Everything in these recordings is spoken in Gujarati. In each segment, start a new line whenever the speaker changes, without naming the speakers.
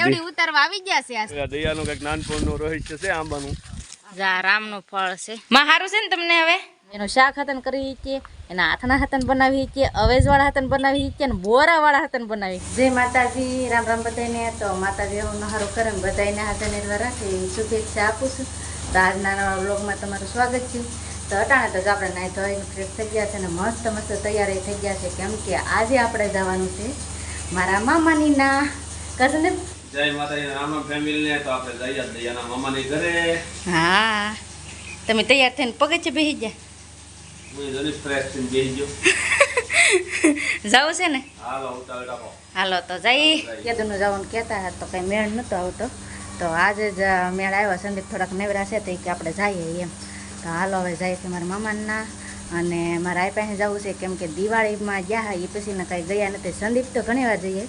એવડી ઉતારવા આવી ગયા છે આ.
દયાનું કંઈક નાનપણનું રહસ્ય છે આંબાનું.
જા રામનું ફળ છે. માં હારું છે ને તમને હવે? એનું શાક હતન કરી છે એના હાથના હતન બનાવી છે અવેજવાળા હતન બનાવી છે અને બોરાવાળા હતન બનાવી જય માતાજી રામ રામ બધાને તો માતાજી હું હારું કરે ને બધાને હાથને રાખે શુભેચ્છા આપું છું. તો આજના નવા વ્લોગમાં તમારું સ્વાગત છે. તો અટાણે તો જ આપણે નાય ધોઈને ફ્રેશ થઈ ગયા છે અને મસ્ત મસ્ત તૈયારી થઈ ગયા છે. કેમ કે આજે આપણે જવાનું છે મારા મામાની ના. કઝન
જય માતાજી રામ રામ ફેમિલીને તો આપણે જઈએ દયાના મામાની ઘરે.
હા. તમે તૈયાર થઈને પગે છે બેસી ગયા
હું જરીક ફ્રેશ થઈને બેસી ગયો.
જવું છે ને?
હાલો ઉતાવળ રાખો.
હાલો તો જઈ કેદુનું જવાનું કહેતા હતા તો કંઈ મેળ નહોતો આવતો. તો આજે જ મેળ આવ્યો સંદીપ થોડાક નેવરા છે તો કે આપણે જઈએ એમ. તો હાલો હવે જઈએ છીએ મારા મામાના. અને મારા આઈ પાસે જવું છે કેમ કે દિવાળીમાં ગયા એ પછીને કાંઈ ગયા નથી. સંદીપ તો ઘણી વાર જઈએ.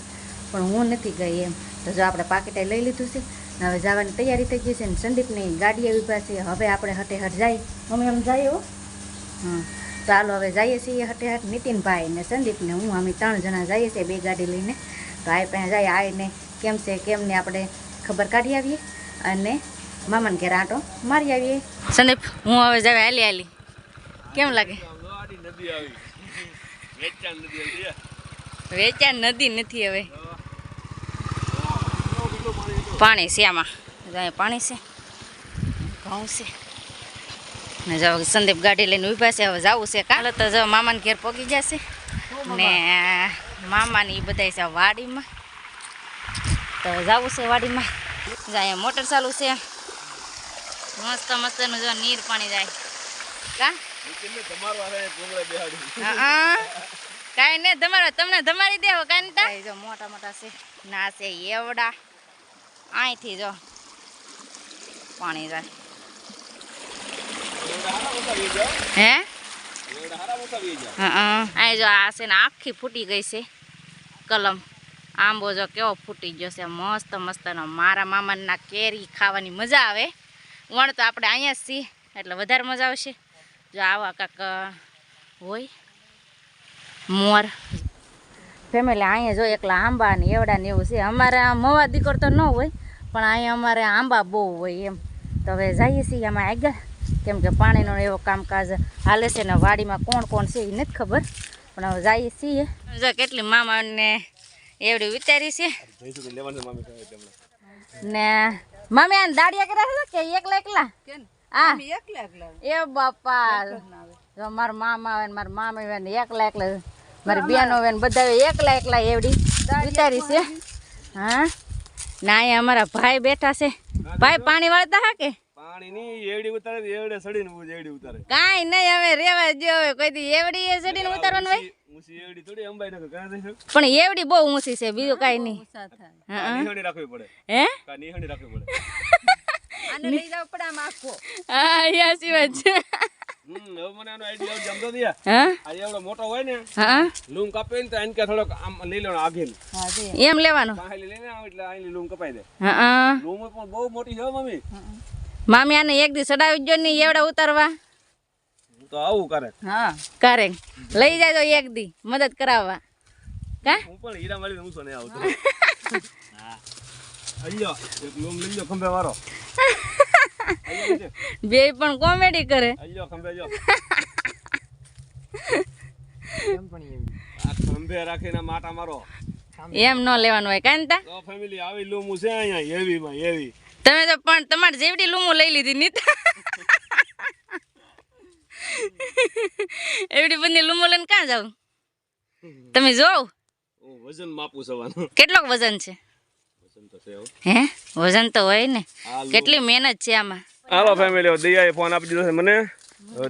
પણ હું નથી ગઈ એમ. તો જો આપણે પાકીટે લઈ લીધું છે ને હવે જવાની તૈયારી થઈ ગઈ છે ને સંદીપની ગાડીએ આવી છે હવે આપણે હટે હટ જાય. મમ્મી એમ જાય હો. હા ચાલો હવે જઈએ છીએ હટે હટ. નીતિનભાઈ ને સંદીપને હું અમે ત્રણ જણા જઈએ છીએ બે ગાડી લઈને. તો આ પાસે જાય આવીને કેમ છે કેમ ને આપણે ખબર કાઢી આવીએ. અને મામાને ઘેર આંટો મારી આવીએ. સંદીપ હું હવે જાવ હાલી હાલી. કેમ લાગે?
નદી આવી વેચાણ નદી આવી.
વેચાણ નદી નથી હવે. પાણી છે આમાં. અહીંયા પાણી છે. ઘઉં છે. ને જાવ સંદીપ ગાડી લઈને ઊભા છે હવે જવું છે કાલે. તો જો મામાને ઘેર પગી જશે. ને મામાને એ બધા છે વાડીમાં. તો જવું છે વાડીમાં. જાય મોટર ચાલુ છે. મસ્ત મસ્તનું જો નીર પાણી જાય. કા? કાંઈ નહીં તમારો તમને તમારી દેવો કાંઈ નહીં જો મોટા મોટા છે. ના છે એવડા. અહીંથી જો. પાણી જાય હે? હા અહીં જો આ છે ને આખી ફૂટી ગઈ છે. કલમ. આંબો જો કેવો ફૂટી ગયો છે. મસ્ત મસ્તનો મારા મામાના કેરી ખાવાની મજા આવે. વણ તો આપણે અહીંયા જ છીએ એટલે વધારે મજા આવશે. જો આવા કાંક હોય. મોર. ફેમિલી અહીંયા જો એકલા આંબા ને એવડા ને એવું છે. અમારે મવા દીકર તો ન હોય. પણ અહીંયા અમારે આંબા બહુ હોય એમ. તો હવે જઈએ છીએ આમાં આગળ. કેમ કે પાણીનો એવો કામકાજ હાલે છે ને વાડીમાં કોણ કોણ છે એ નથી ખબર. પણ હવે જઈએ છીએ. જો કેટલી મામાને એવડી વિચારી છે. ને મામી આને દાડિયા કર્યા છે કે એકલા એકલા? આ. એ બાપા જો મારા મામા આવે ને મારા મામી આવે ને એકલા એકલા. મારી બેનો આવે ને બધા એકલા એકલા એવડી વિચારી છે. હા? ના એ અમારા ભાઈ બેઠા છે. ભાઈ પાણી વાળતા હા કે?
પાણી ની એવડી ઉતારે એવડે સડીને હું એવડી ઉતારે.
કાંઈ નહીં હવે રેવા જો હવે કોઈ દી એવડી એ ચડીને ઉતારવાનું ભાઈ
ઊંચી એવડી થોડી અંબાઈ નાખો કાં જઈશું
પણ એવડી બહુ ઊંચી છે બીજું કાંઈ નહીં. હા
નિહાણી રાખવી પડે.
હે?
કા નિહાણી રાખવી પડે.
હા
આનો ને તો
એમ લેવાનું?
પાહેલી લઈને આવ એટલે આની લૂમ કપાઈ દે.
હા
લૂમ પણ બહુ મોટી છે હો મમ્મી.
મામી આને એક દી ચડાવી જ નહીં એવડા ઉતારવા.
તો આવું કરે.
હા. કરે. લઈ જાય એક દી મદદ કરાવવા. કા?
હું પણ હીરા મળી હું નહીં આવતો. હા. અલ્યો એક લૂમ લઈ લો ખંભે વાળો.
બે પણ કોમેડી કરે.
અલ્યો ખંભે જો. આ ખંભે રાખીને માટા મારો.
એમ ન લેવાનું હોય કાંતા.
તો ફેમિલી આવી લૂમું છે અહીંયા એવી માં એવી
તમે તો પણ તમારે જેવડી લૂમો લઈ લીધી નીતા એવડી બધી લૂમો લઈને ક્યાં જાવ તમે જોવ.
વજન માપું સવાનું
કેટલોક વજન છે?
હો?
વજન તો હોય ને. કેટલી મહેનત છે આમાં.
હાલો ફેમિલી દયાએ ફોન આપી દીધો છે મને.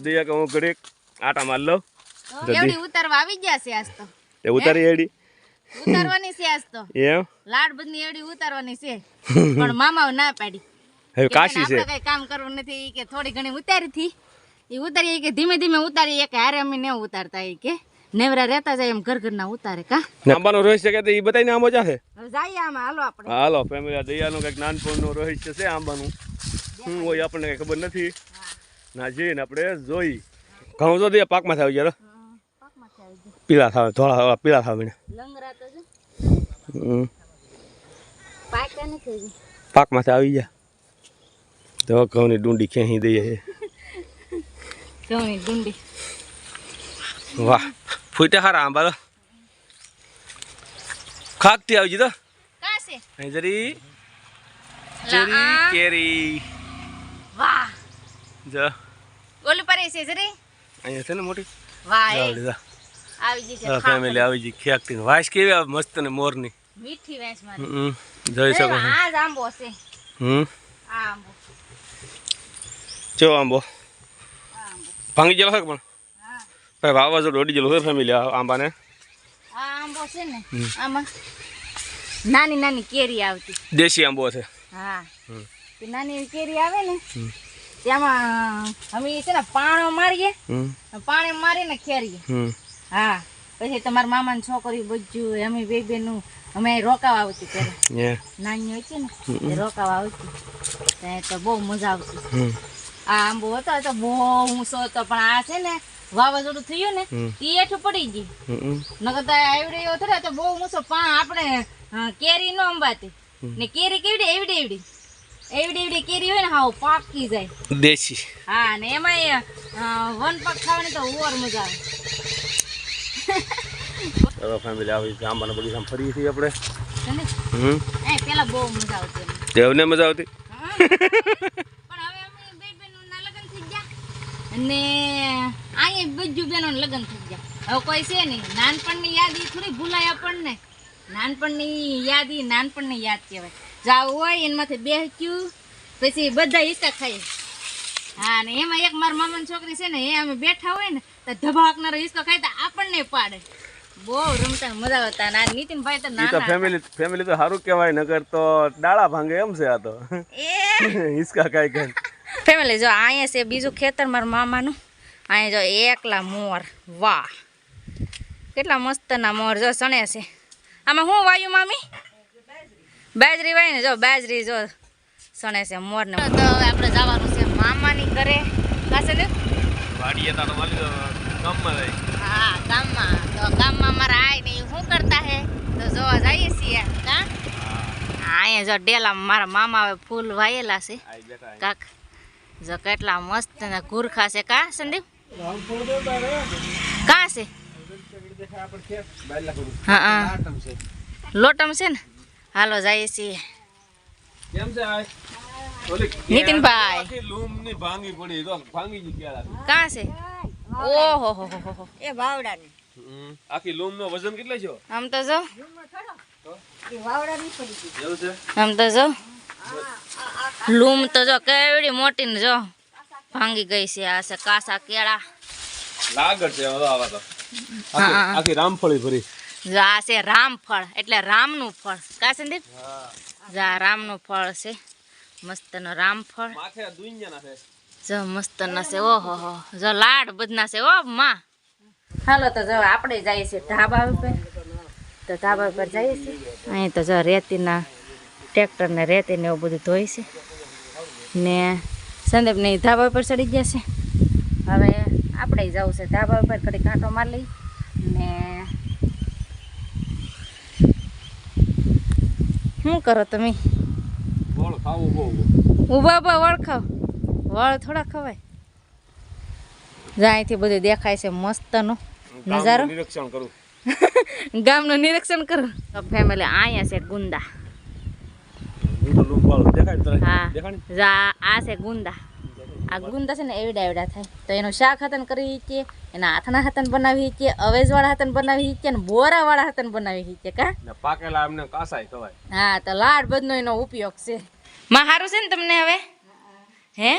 દયા કે હું ઘડીક આટા માર લઉં.
એવડી ઉતારવા આવી ગયા છે આજ તો.
તે ઉતારી એડી
ઉતારવાની છે આજ તો.
એમ?
લાડ બધી એડી ઉતારવાની છે. પણ મામા ના પાડી.
હવે કાશી છે.
કઈ કામ કરવું નથી કે થોડી ઘણી ઉતારી થી એ ઉતારી કે ધીમે ધીમે ઉતારી એક હારે અમે ને ઉતારતા કે. નેવરા રહેતા જાય એમ ઘર ઘર ના ઉતારે કા?
આંબાનો રહસ્ય કે એ બતાવીને આંબો જાશે
હવે જઈએ આમાં હાલો આપણે.
હાલો ફેમિલી દયાનું કંઈક નાનપણનું રહસ્ય છે આંબાનું. શું હોય આપણને કંઈ ખબર નથી. ના જઈને આપણે જોઈ. ઘઉં તો દે પાકમાં જરા
આવી ગયું.
પીળા થાય ધોળા પીળા થાય
લંગરા તો જો
પાકમાંથી આવી ગયા. તો ઘઉંની ડુંડી ખેંચી દઈએ.
ઘઉંની ડુંડી.
વાહ. ફૂટા હારા આંબા ખાકતી આવી તો. અહીં જરી. જરી કેરી.
વાહ.
જો.
ઓલી પરે છે જરી?
અહીંયા છે ને મોટી.
વાહ એ.
આવડી જા
આવી ગઈ
ફેમિલી આવી ગઈ ખેકતી વાઈસ કેવી આવે મસ્ત ને મોરની.
મીઠી વેચ મારી.
હમ, જોઈ શકો
આ આંબો છે.
હમ.
આ આંબો.
ચો આંબો. ભાંગી ગયેલો છે પણ? ભાઈ વાવાઝોડું દોડી ગયેલું છે ફેમિલી આંબાને?
આ આંબો છે ને. આમાં નાની નાની કેરી આવતી.
દેશી આંબો છે.
હા. નાની એવી કેરી આવે ને. તેમાં અમે છે ને પાણો મારીએ પાણી મારીને ખેરીએ. હા. પછી તમારા મામાની છોકરી બધું અમે બે બેનું અમે રોકાવા આવતી
Yeah.
નાની હોય છે ને રોકાવા આવતી. તો બહુ મજા આવતી. આ આંબો હતો તો બહુ ઊંચો હતો પણ આ છે ને વાવાઝોડું થયું ને. એ હેઠું પડી ગઈ નકર તો એવો થોડા તો બહુ ઊંચો પણ આપણે કેરી નો અંબાતી. ને કેરી કેવડી? એવડી એવડી. એવડી એવડી કેરી હોય ને હાવ પાકી જાય.
દેશી.
હા ને એમાં વન પાક ખાવાની તો ઓર મજા આવે.
ચલો ફેમિલી આવી આંબાના બગીચામાં ફરીએ છીએ આપણે. હમ.
એ પેલા બહુ મજા આવતી
દેવને મજા આવતી?
પણ હવે અમે બે બહેનોના લગ્ન થઈ ગયા. અને અહીંયા બધું બહેનોના લગ્ન થઈ ગયા. હવે કોઈ છે નહીં. નાનપણની યાદી થોડી ભૂલાય આપણને. નાનપણની યાદી નાનપણની યાદ કહેવાય. જાવ હોય બે ક્યુ પછી બધા હિસ્સા ખાઈએ હા ને એમાં એક મારા મામાની છોકરી છે ને એ અમે બેઠા હોય ને તો ધબાકનારો હિસ્સો ખાય તો આપણને પાડે. બહુ રમતા મજા આવતા. આ નીતિનભાઈ તો
એ તો
નાના
ફેમિલી ફેમિલી તો સારું કહેવાય નગર તો ડાળા ભાંગે એમ છે આ તો.
એ.
હિસ્કા ખાઈ ખાઈ.
ફેમિલી જો અહીંયા છે બીજું ખેતર મારા મામાનું. અહીંયા જો એકલા મોર વાહ. કેટલા મસ્તના મોર જો સણે છે. આમાં શું વાયું મામી? બાજરી વાય ને જો બાજરી જો સણે છે મોર ને તો આપણે જવાનું છે મામાની ઘરે. પાસે ને?
વાડીએ તો ગામમાં રહી
હા ગામમાં. તો ગામમાં મારા આય ને શું કરતા હે? તો જોવા જઈએ છીએ. કા? અહીંયા જો ડેલા મારા મામા ફૂલ વાયેલા છે. કાક જો કેટલા મસ્ત ને ગુરખા છે. કા સંદીપ? કા છે? हाँ हाँ લોટમ છે ને? હાલો જઈએ છીએ.
કેમ છે આ ઓલી
નીતિનભાઈ.
આખી લૂમની ભાંગી પડી તો ભાંગી ગઈ કેળા
કા છે? ઓહો હો હો હો
એ વાવડાની.
હમ. આખી લૂમનો વજન કેટલો છે?
આમ તો જો. આમ તો જો. લૂમ તો જો કેવડી મોટી ને જો. ભાંગી ગઈ છે આ છે કાસા કેળા.
લાગર છે આવા તો. આખી રામફળી ભરી.
જો આ છે રામફળ એટલે રામનું ફળ. કા સંદીપ? જા રામનું ફળ છે. મસ્તનો રામફળ.
છે.
જો મસ્ત નસે ઓહો હો. જો લાડ બધના છે ઓ માં. હાલો તો જો આપણે જઈએ છીએ ઢાબા ઉપર. તો ઢાબા ઉપર જઈએ છીએ. અહીં તો જો રેતીના ટ્રેક્ટરને રેતીને એવું બધું ધોઈ છે. ને સંદીપ ને ધાબા ઉપર ચડી ગયા છે. હવે આપણે જવું છે ધાબા ઉપર ઘડી કાંટો મારી લઈ ને શું કરો તમે? ઊભા ઊભા વળ ખાવ. વળ થોડા ખવાય. જો અહીંથી બધું દેખાય છે મસ્તનો નજારો
ગામનું નિરીક્ષણ કરું.
ગામનું નિરીક્ષણ કરો. ફેમિલી અહીંયા છે ગુંદા.
વાળો. તને
આ છે ગુંદા. આ ગુંદા છે ને એવડા એવડા થાય. તો એનું શાક હતન કરી શકીએ એના હાથના હતન બનાવી શકીએ અવેજવાળા હાથન બનાવી શકીએ અને બોરાવાળા હતન બનાવી શકીએ કા?
પાકેલા એમને કાસાય ખવાય.
હા તો લાડ બધનો એનો ઉપયોગ છે. માં સારું છે ને તમને હવે? હે?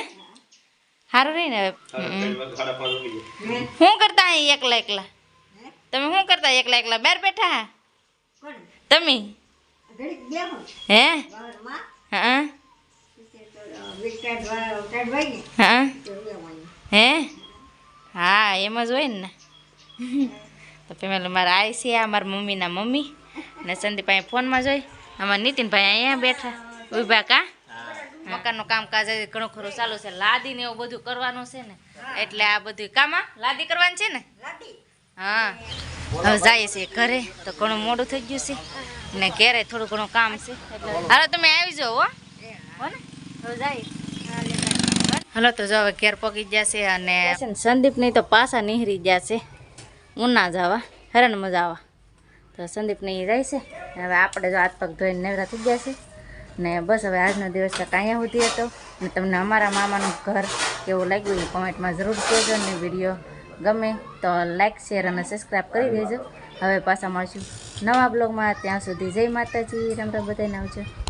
સારું રહી ને હવે? શું કરતા એકલા એકલા? તમે શું કરતા એકલા એકલા? બહાર બેઠા? તમે? હે? હા? હા? હે? હા એમ જ હોય ને. તો પેલા મારા આઈ છે આ મારા મમ્મીના મમ્મી. ને સંદીપ અહીં ફોનમાં જોઈ અમારા નીતિનભાઈ અહીંયા બેઠા. ઊભા કા? મકાનનું કામકાજ ઘણું ખરું ચાલુ છે. લાદી ને એવું બધું કરવાનું છે ને. એટલે આ બધું કામા લાદી કરવાની છે ને? હા. હવે જઈએ છીએ ઘરે. તો ઘણું મોડું થઈ ગયું છે. ને ઘેરે થોડું ઘણું કામ છે. હાલો તમે આવી જાઓ હો. હો ને હલો તો જો હવે ઘેર પકી જશે અને સંદીપ નહીં તો પાછા નીહરી જશે ઉના જવા હેરાન મજા આવા. તો સંદીપ નહીં જાય રહેશે હવે આપણે જો હાથ પગ ધોઈને નેવરા થઈ જશે ને બસ હવે આજનો દિવસ તો કાંઈ સુધી હતો. ને તમને અમારા મામાનું ઘર કેવું લાગ્યું એ કોમેન્ટમાં જરૂર કહેજો ને વીડિયો ગમે તો લાઈક શેર અને સબસ્ક્રાઈબ કરી દેજો. હવે પાછા મળશું નવા બ્લોગમાં. ત્યાં સુધી જય માતાજી. રમ રમ બધાને આવજો